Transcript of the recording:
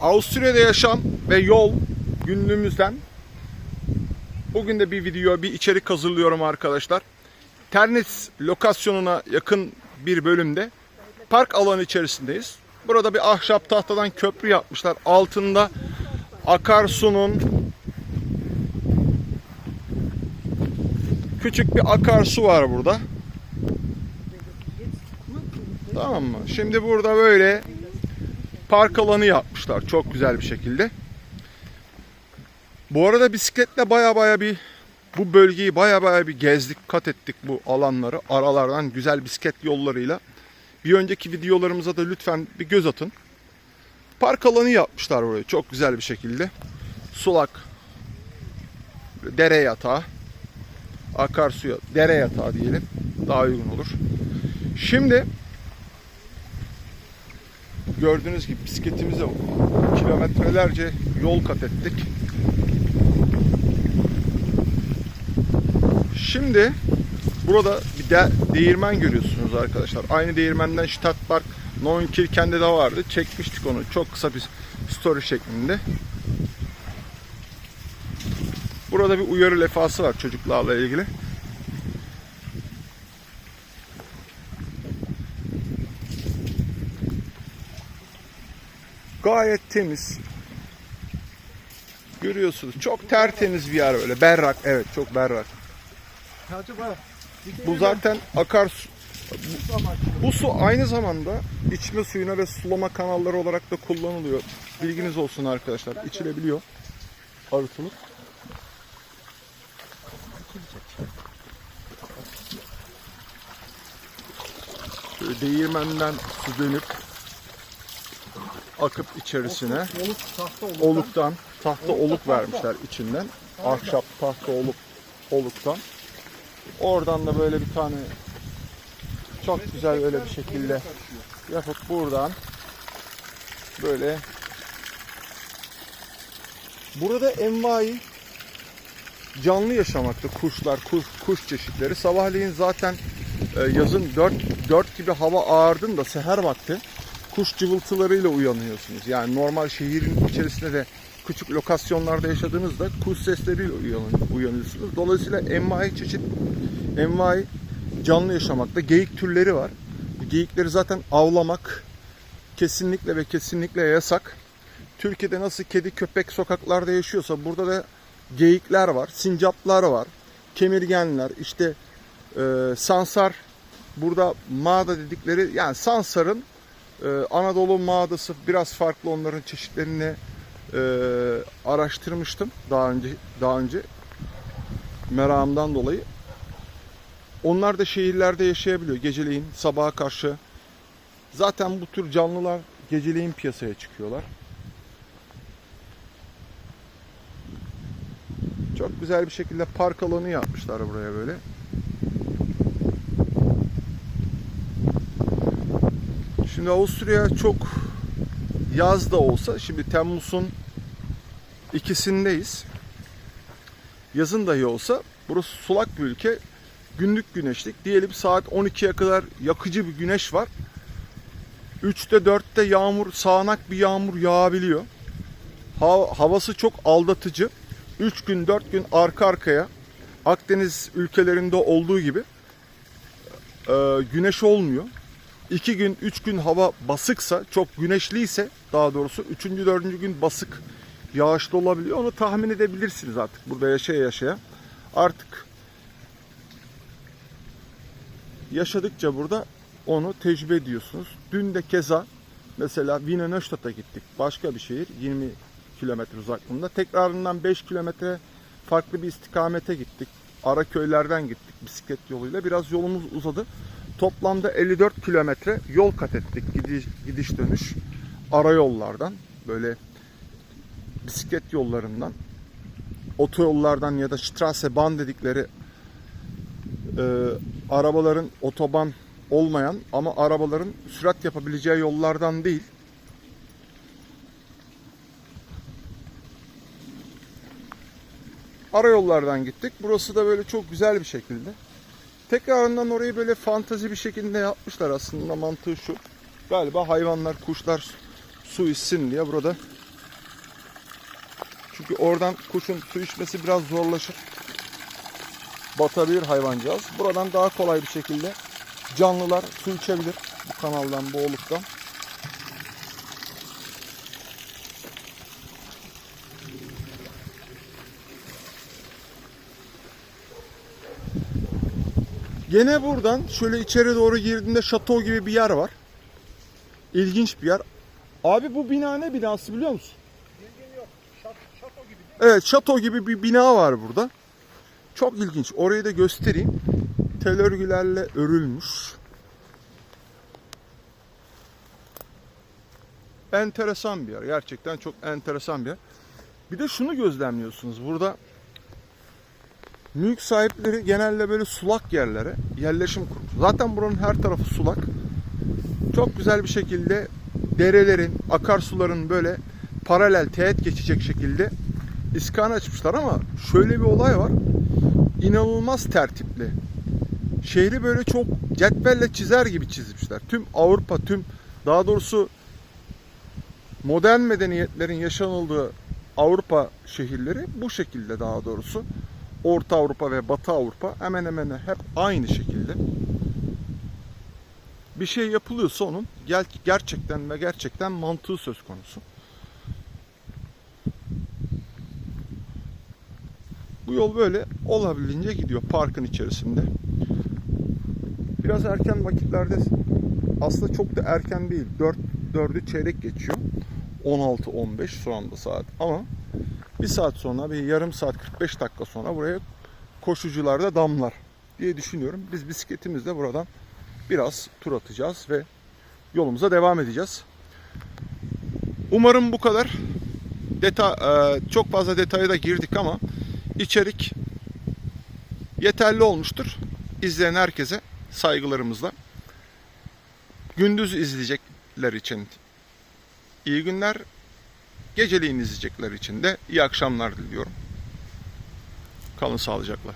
Avusturya'da yaşam ve yol günlüğümüzden bugün de bir video, bir içerik hazırlıyorum arkadaşlar. Ternis lokasyonuna yakın bir bölümde park alanı içerisindeyiz. Burada bir ahşap tahtadan köprü yapmışlar. Altında akarsunun küçük bir akarsu var burada. Tamam mı? Şimdi burada böyle park alanı yapmışlar çok güzel bir şekilde. Bu arada bisikletle baya baya bir bu bölgeyi baya baya bir gezdik, kat ettik bu alanları. Aralardan güzel bisiklet yollarıyla. Bir önceki videolarımıza da lütfen bir göz atın. Park alanı yapmışlar burayı çok güzel bir şekilde. Sulak, dere yatağı, akarsuya, dere yatağı diyelim. Daha uygun olur. Şimdi gördüğünüz gibi bisikletimize kilometrelerce yol kat ettik. Şimdi burada bir de değirmen görüyorsunuz arkadaşlar. Aynı değirmenden Stadtpark Neunkirchen'de de vardı. Çekmiştik onu çok kısa bir story şeklinde. Burada bir uyarı lefası var çocuklarla ilgili. Gayet temiz. Görüyorsunuz. Çok tertemiz bir yer böyle. Berrak. Evet çok berrak. Bu zaten akarsu. Bu, bu su aynı zamanda içme suyuna ve sulama kanalları olarak da kullanılıyor. Bilginiz olsun arkadaşlar. İçilebiliyor. Arıtılıp. Değirmenden su dönüp akıp içerisine oluktan tahta oluk vermişler içinden. Ahşap tahta oluk oluktan. Oradan da böyle bir tane çok güzel böyle bir şekilde yapıp buradan böyle burada envai canlı yaşamakta kuşlar, kuş, kuş çeşitleri. Sabahleyin zaten e, yazın 4, 4 gibi hava ağardığında seher vakti kuş cıvıltılarıyla uyanıyorsunuz. Yani normal şehrin içerisinde de küçük lokasyonlarda yaşadığınızda kuş sesleriyle uyan- uyanıyorsunuz. Dolayısıyla envai çeşit, envai canlı yaşamakta. Geyik türleri var. Bu Geyikleri zaten avlamak kesinlikle ve kesinlikle yasak. Türkiye'de nasıl kedi köpek sokaklarda yaşıyorsa burada da geyikler var, sincaplar var, kemirgenler, işte e, sansar burada mağda dedikleri yani sansarın ee, Anadolu mağdası biraz farklı onların çeşitlerini e, araştırmıştım daha önce daha önce merakımdan dolayı. Onlar da şehirlerde yaşayabiliyor geceleyin sabaha karşı. Zaten bu tür canlılar geceleyin piyasaya çıkıyorlar. Çok güzel bir şekilde park alanı yapmışlar buraya böyle. Şimdi Avusturya çok yaz da olsa şimdi Temmuz'un ikisindeyiz. Yazın dahi olsa burası sulak bir ülke. Günlük güneşlik. Diyelim saat 12'ye kadar yakıcı bir güneş var. 3'te 4'te yağmur, sağanak bir yağmur yağabiliyor. Ha- havası çok aldatıcı. 3 gün 4 gün arka arkaya Akdeniz ülkelerinde olduğu gibi e, güneş olmuyor. 2 gün 3 gün hava basıksa çok güneşliyse daha doğrusu 3. 4. gün basık yağışlı olabiliyor. Onu tahmin edebilirsiniz artık burada yaşaya yaşaya. Artık yaşadıkça burada onu tecrübe ediyorsunuz. Dün de keza mesela Wiener Neustadt'a gittik. Başka bir şehir 20 kilometre uzaklığında. Tekrarından 5 kilometre farklı bir istikamete gittik. Ara köylerden gittik bisiklet yoluyla. Biraz yolumuz uzadı. Toplamda 54 kilometre yol kat ettik gidiş, gidiş dönüş ara yollardan böyle bisiklet yollarından otoyollardan ya da Straßebahn dedikleri e, arabaların otoban olmayan ama arabaların sürat yapabileceği yollardan değil ara yollardan gittik. Burası da böyle çok güzel bir şekilde. Tekrarından orayı böyle fantazi bir şekilde yapmışlar aslında mantığı şu. Galiba hayvanlar, kuşlar su içsin diye burada Çünkü oradan kuşun su içmesi biraz zorlaşır. Batabilir hayvancağız. Buradan daha kolay bir şekilde canlılar su içebilir. Bu kanaldan, bu oluktan. Gene buradan şöyle içeri doğru girdiğinde şato gibi bir yer var. İlginç bir yer. Abi bu bina ne binası biliyor musun? Evet şato gibi bir bina var burada. Çok ilginç. Orayı da göstereyim. Tel örgülerle örülmüş. Enteresan bir yer. Gerçekten çok enteresan bir yer. Bir de şunu gözlemliyorsunuz. Burada mülk sahipleri genelde böyle sulak yerlere yerleşim kurmuş. Zaten buranın her tarafı sulak. Çok güzel bir şekilde derelerin, akarsuların böyle paralel teğet geçecek şekilde iskan açmışlar ama şöyle bir olay var. İnanılmaz tertipli. Şehri böyle çok cetvelle çizer gibi çizmişler. Tüm Avrupa, tüm daha doğrusu modern medeniyetlerin yaşanıldığı Avrupa şehirleri bu şekilde daha doğrusu. Orta Avrupa ve Batı Avrupa hemen hemen hep aynı şekilde. Bir şey yapılıyorsa onun gerçekten ve gerçekten mantığı söz konusu. Bu yol böyle olabildiğince gidiyor parkın içerisinde. Biraz erken vakitlerde aslında çok da erken değil. 4 4'ü çeyrek geçiyor. 16-15 şu anda saat. Ama bir saat sonra bir yarım saat 45 dakika sonra buraya koşucular da damlar diye düşünüyorum. Biz bisikletimizle buradan biraz tur atacağız ve yolumuza devam edeceğiz. Umarım bu kadar. Deta e, çok fazla detaya da girdik ama içerik yeterli olmuştur. İzleyen herkese saygılarımızla. Gündüz izleyecekler için iyi günler. Geceliğin izleyecekler için de iyi akşamlar diliyorum. Kalın sağlıcakla.